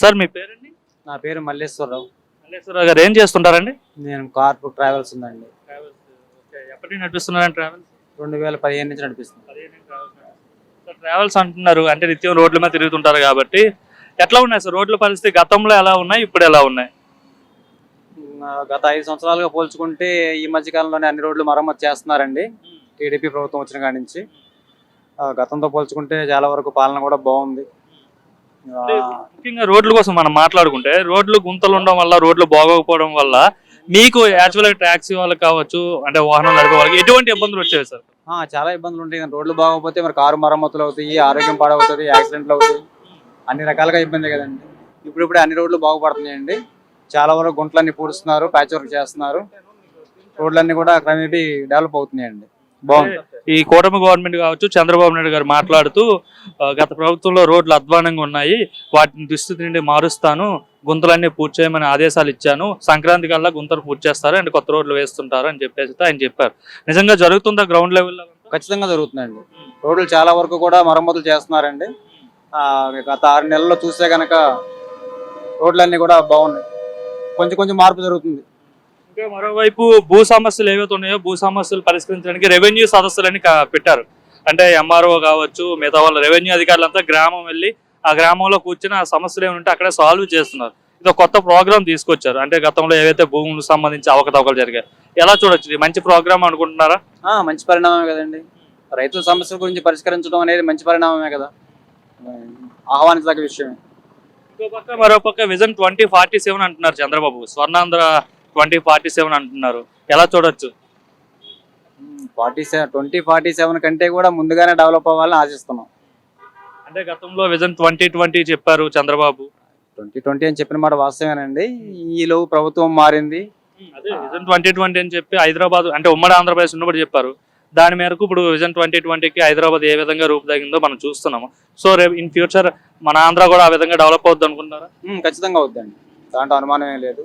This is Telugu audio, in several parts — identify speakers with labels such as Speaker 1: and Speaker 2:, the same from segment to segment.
Speaker 1: సార్ మీ పేరండి?
Speaker 2: నా పేరు మల్లేశ్వరరావు.
Speaker 1: మల్లేశ్వరరావు గారు ఏం చేస్తుంటారండి?
Speaker 2: నేను కార్పు ట్రావెల్స్ ఉందండి.
Speaker 1: ఎప్పటి నుంచి నడిపిస్తున్నారండి ట్రావెల్స్?
Speaker 2: రెండు వేల పదిహేను నుంచి నడిపిస్తుంది
Speaker 1: సార్ ట్రావెల్స్ అంటున్నారు అంటే నిత్యం రోడ్ల మీద తిరుగుతుంటారు కాబట్టి. ఎట్లా ఉన్నాయి సార్ రోడ్ల పరిస్థితి గతంలో ఎలా ఉన్నాయి ఇప్పుడు ఎలా ఉన్నాయి?
Speaker 2: గత ఐదు సంవత్సరాలుగా పోల్చుకుంటే ఈ మధ్య కాలంలోనే అన్ని రోడ్లు మరమ్మతు చేస్తున్నారండి. టీడీపీ ప్రభుత్వం వచ్చిన కాడి నుంచి. ఆ, గతంతో పోల్చుకుంటే చాలా వరకు పాలన కూడా బాగుంది.
Speaker 1: ముఖ్యంగా రోడ్ల కోసం మనం మాట్లాడుకుంటే రోడ్లు గుంతలు ఉండడం వల్ల రోడ్లు బాగోకపోవడం వల్ల మీకు యాక్చువల్గా ట్యాక్సీ వాళ్ళకి కావచ్చు అంటే వాహనం నడిపే వాళ్ళకి ఎటువంటి ఇబ్బందులు వచ్చాయి సార్?
Speaker 2: చాలా ఇబ్బందులు ఉంటాయి. రోడ్లు బాగోకపోతే మరి కారు మరమ్మతులు అవుతాయి ఆరోగ్యం పాడవుతుంది యాక్సిడెంట్లు అవుతాయి. అన్ని రకాలుగా ఇబ్బంది కదండి. ఇప్పుడు ఇప్పుడు అన్ని రోడ్లు బాగుపడుతున్నాయండి. చాలా వరకు గుంటలన్నీ పూడుస్తున్నారు ప్యాచ్ వర్క్ చేస్తున్నారు. రోడ్లన్నీ కూడా క్రమేపీ డెవలప్ అవుతున్నాయండి. బాగుంది.
Speaker 1: ఈ కూటమి గవర్నమెంట్ కావచ్చు చంద్రబాబు నాయుడు గారు మాట్లాడుతూ గత ప్రభుత్వంలో రోడ్లు అధ్వానంగా ఉన్నాయి. వాటిని దుస్థితి నుండి మారుస్తాను. గుంతలన్నీ పూర్తి చేయమని ఆదేశాలు ఇచ్చాను. సంక్రాంతి కల్లా గుంతలు పూర్తి చేస్తారు అండ్ కొత్త రోడ్లు వేస్తుంటారు అని చెప్పేసి ఆయన చెప్పారు. నిజంగా జరుగుతుందా గ్రౌండ్ లెవెల్లో
Speaker 2: ఖచ్చితంగా జరుగుతుందండి. రోడ్లు చాలా వరకు కూడా మరమ్మతులు చేస్తున్నారండి. ఆ, గత ఆరు నెలల్లో చూస్తే కనుక రోడ్లన్నీ కూడా బాగున్నాయి. కొంచెం కొంచెం మార్పు జరుగుతుంది.
Speaker 1: ఇంకా మరోవైపు భూ సమస్యలు ఏవైతే ఉన్నాయో భూ సమస్యలు పరిష్కరించడానికి రెవెన్యూ సదస్సులని పెట్టారు. అంటే ఎంఆర్ఓ కావచ్చు మిగతా వాళ్ళ రెవెన్యూ అధికారులంతా గ్రామం వెళ్ళి ఆ గ్రామంలో కూర్చొని ఆ సమస్యలు ఏమి ఉంటే అక్కడే సాల్వ్ చేస్తున్నారు. ఇది ఒక కొత్త ప్రోగ్రామ్ తీసుకొచ్చారు. అంటే గతంలో ఏవైతే భూములకు సంబంధించి అవకతవకలు జరిగాయి ఎలా చూడొచ్చు? ఇది మంచి ప్రోగ్రామ్ అనుకుంటున్నారా?
Speaker 2: మంచి పరిణామమే కదండి. రైతుల సమస్యల గురించి పరిష్కరించడం అనేది మంచి పరిణామమే కదా. ఆహ్వానించదగ్గ విషయమే.
Speaker 1: ఇంకో పక్క మరో పక్క విజన్ ట్వంటీ ఫార్టీ సెవెన్ అంటున్నారు Chandrababu. Swarnandhra twenty forty seven అంటున్నారు. ఎలా చూడొచ్చు?
Speaker 2: Forty seven twenty forty seven కంటే కూడా ముందుగానే డెవలప్ అవ్వాలని ఆశిస్తున్నాం.
Speaker 1: అంటే గతంలో విజన్ ట్వంటీ ట్వంటీ చెప్పారు చంద్రబాబు.
Speaker 2: ట్వంటీ ట్వంటీ అని చెప్పిన మాట వాస్తవేనండి. ఈలో ప్రభుత్వం మారింది.
Speaker 1: అదే విజన్ ట్వంటీ ట్వంటీ అని చెప్పి హైదరాబాద్ అంటే ఉమ్మడి ఆంధ్రప్రదేశ్ ఉన్నప్పుడు చెప్పారు. దాని మేరకు ఇప్పుడు విజన్ ట్వంటీ ట్వంటీకి హైదరాబాద్ ఏ విధంగా రూపుదాగిందో మనం చూస్తున్నాము. సో రేపు ఇన్ ఫ్యూచర్ మన ఆంధ్ర కూడా ఆ విధంగా డెవలప్ అవుద్ది అనుకుంటారా
Speaker 2: ఖచ్చితంగా అవుద్దండి. దాంట్లో అనుమానం ఏం లేదు.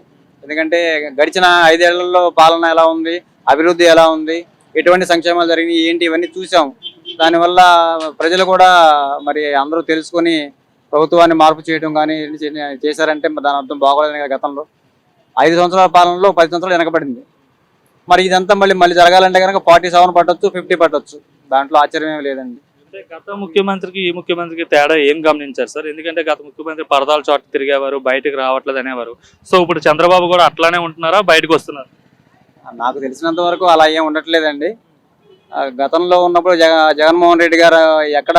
Speaker 2: ఎందుకంటే గడిచిన ఐదేళ్ళలో పాలన ఎలా ఉంది అభివృద్ధి ఎలా ఉంది ఎటువంటి సంక్షేమాలు జరిగినాయి ఏంటి ఇవన్నీ చూసాం. దానివల్ల ప్రజలు కూడా మరి అందరూ తెలుసుకొని ప్రభుత్వాన్ని మార్పు చేయడం కానీ చేశారంటే దాని అర్థం బాగోలేదని గతంలో. ఐదు సంవత్సరాల పాలనలో పది సంవత్సరాలు వెనకబడింది. మరి ఇదంతా మళ్ళీ మళ్ళీ జరగాలంటే కనుక ఫార్టీ సెవెన్ పట్టొచ్చు ఫిఫ్టీ పట్టొచ్చు. దాంట్లో ఆశ్చర్యం లేదండి.
Speaker 1: అంటే గత ముఖ్యమంత్రికి ఈ ముఖ్యమంత్రికి తేడా ఏం గమనించారు సార్? ఎందుకంటే గత ముఖ్యమంత్రి పరదాల చోట తిరిగేవారు బయటకు రావట్లేదు అనేవారు. సో ఇప్పుడు చంద్రబాబు కూడా అట్లానే ఉంటున్నారా? బయటకు వస్తున్నారు?
Speaker 2: నాకు తెలిసినంత వరకు అలా ఏం ఉండట్లేదండి. గతంలో ఉన్నప్పుడు జగ జగన్మోహన్ రెడ్డి గారు ఎక్కడ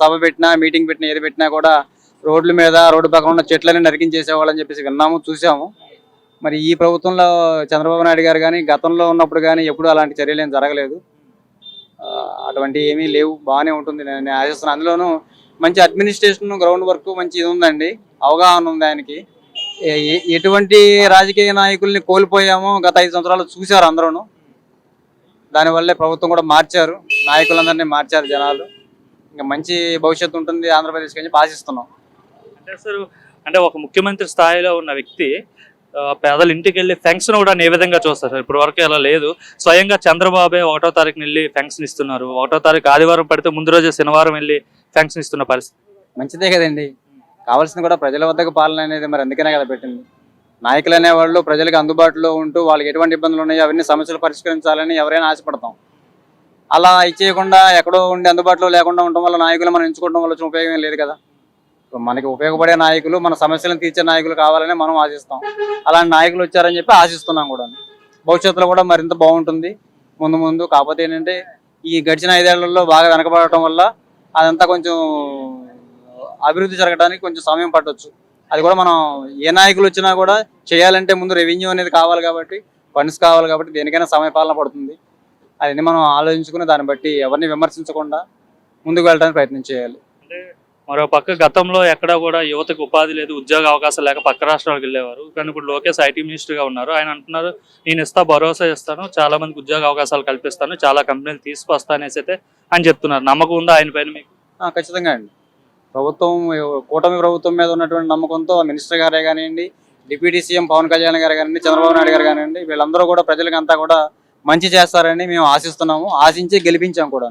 Speaker 2: సభ పెట్టినా మీటింగ్ పెట్టినా ఏది పెట్టినా కూడా రోడ్ల మీద రోడ్డు పక్కన ఉన్న చెట్లని నరికించేసేవాళ్ళని చెప్పేసి విన్నాము చూసాము. మరి ఈ ప్రభుత్వంలో చంద్రబాబు నాయుడు గారు కానీ గతంలో ఉన్నప్పుడు కానీ ఎప్పుడు అలాంటి చర్యలు ఏం జరగలేదు. అటువంటి ఏమీ లేవు బాగానే ఉంటుంది. నేను ఆశిస్తున్నాను. అందులోనూ మంచి అడ్మినిస్ట్రేషన్ గ్రౌండ్ వర్క్ మంచి ఇది ఉందండి. అవగాహన ఉంది ఆయనకి. ఎటువంటి రాజకీయ నాయకుల్ని కోల్పోయామో గత ఐదు సంవత్సరాలు చూశారు అందరూ దానివల్లే ప్రభుత్వం కూడా మార్చారు. నాయకులందరినీ మార్చారు జనాలు. ఇంకా మంచి భవిష్యత్తు ఉంటుంది ఆంధ్రప్రదేశ్కి అని ఆశిస్తున్నాం.
Speaker 1: అంటే అసలు అంటే ఒక ముఖ్యమంత్రి స్థాయిలో ఉన్న వ్యక్తి పేదలు ఇంటికి వెళ్ళి ఫెన్షన్ కూడా ఏ విధంగా చూస్తారు? సార్ ఇప్పుడు వరకు అలా లేదు. స్వయంగా చంద్రబాబే ఒకటో తారీఖున వెళ్ళి ఫెన్షన్ ఇస్తున్నారు. ఒకటో తారీఖు ఆదివారం పడితే ముందు రోజే శనివారం వెళ్ళి ఫెన్షన్ ఇస్తున్న పరిస్థితి.
Speaker 2: మంచిదే కదండి. కావాల్సింది కూడా ప్రజల వద్దకు పాలన అనేది మరి అందుకనే కదా పెట్టింది. నాయకులు అనేవాళ్ళు ప్రజలకు అందుబాటులో ఉంటూ వాళ్ళకి ఎటువంటి ఇబ్బందులు ఉన్నాయో అవన్నీ సమస్యలు పరిష్కరించాలని ఎవరైనా ఆశపడతాం. అలా ఇచ్చేయకుండా ఎక్కడో ఉండి అందుబాటులో లేకుండా ఉండడం వల్ల నాయకులు మనం ఎంచుకోవడం వల్ల ఉపయోగం లేదు కదా. మనకి ఉపయోగపడే నాయకులు మన సమస్యలను తీర్చే నాయకులు కావాలని మనం ఆశిస్తాం. అలాంటి నాయకులు వచ్చారని చెప్పి ఆశిస్తున్నాం కూడా. భవిష్యత్తులో కూడా మరింత బాగుంటుంది. ముందు ముందు కాకపోతే ఏంటంటే ఈ గడిచిన ఐదేళ్ళలో బాగా వెనకబడటం వల్ల అదంతా కొంచెం అభివృద్ధి జరగడానికి కొంచెం సమయం పట్టవచ్చు అది కూడా మనం ఏ నాయకులు వచ్చినా కూడా చేయాలంటే ముందు రెవెన్యూ అనేది కావాలి కాబట్టి ఫండ్స్ కావాలి కాబట్టి దేనికైనా సమయపాలన పడుతుంది. అవన్నీ మనం ఆలోచించుకుని దాన్ని బట్టి ఎవరిని విమర్శించకుండా ముందుకు వెళ్ళడానికి ప్రయత్నం చేయాలి.
Speaker 1: మరోపక్క మరో పక్క గతంలో ఎక్కడా కూడా యువతకు ఉపాధి లేదు ఉద్యోగ అవకాశాలు లేక పక్క రాష్ట్రాలకు వెళ్ళేవారు. కానీ ఇప్పుడు లోకేష్ ఐటీ మినిస్టర్గా ఉన్నారు. ఆయన అంటున్నారు నేను ఇస్తా భరోసా ఇస్తాను చాలా మందికి ఉద్యోగ అవకాశాలు కల్పిస్తాను చాలా కంపెనీలు తీసుకొస్తా అనేసి అయితే అని చెప్తున్నారు. నమ్మకం ఉందా ఆయన పైన మీకు?
Speaker 2: ఖచ్చితంగా అండి. ప్రభుత్వం కూటమి ప్రభుత్వం మీద ఉన్నటువంటి నమ్మకంతో మినిస్టర్ గారే కానివ్వండి డిప్యూటీ సీఎం పవన్ కళ్యాణ్ గారు కానివ్వండి చంద్రబాబు నాయుడు గారు కానివ్వండి వీళ్ళందరూ కూడా ప్రజలకంతా కూడా మంచి చేస్తారని మేము ఆశిస్తున్నాము. ఆశించి గెలిపించాం కూడా